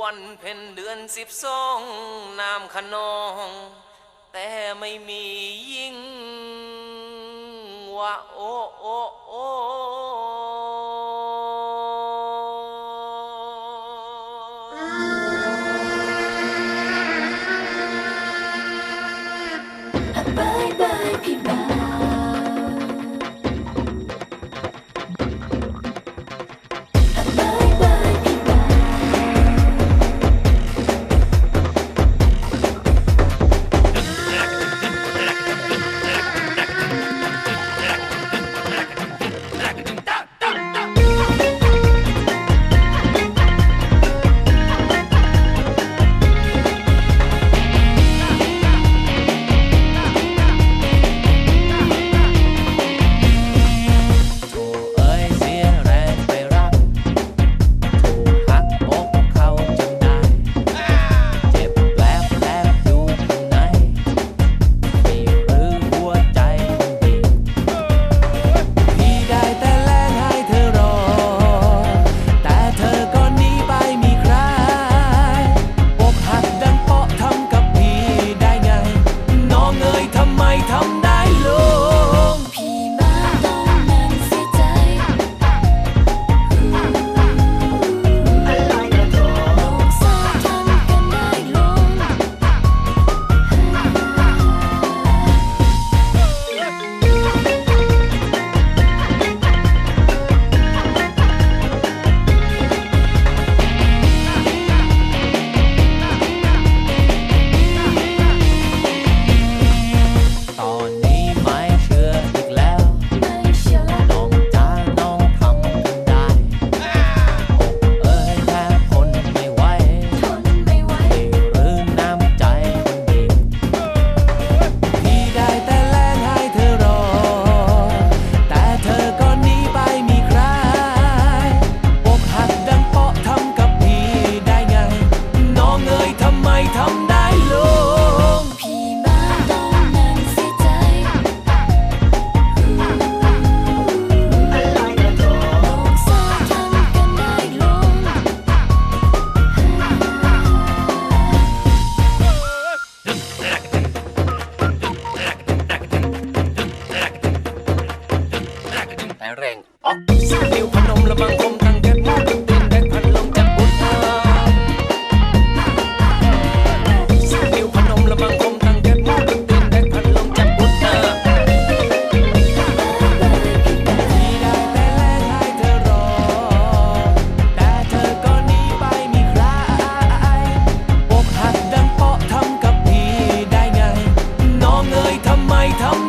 วันเพ็ญเดือนสิบสองน้ำขนอง แต่ไม่มียิ่งว่าโอโอโอ thông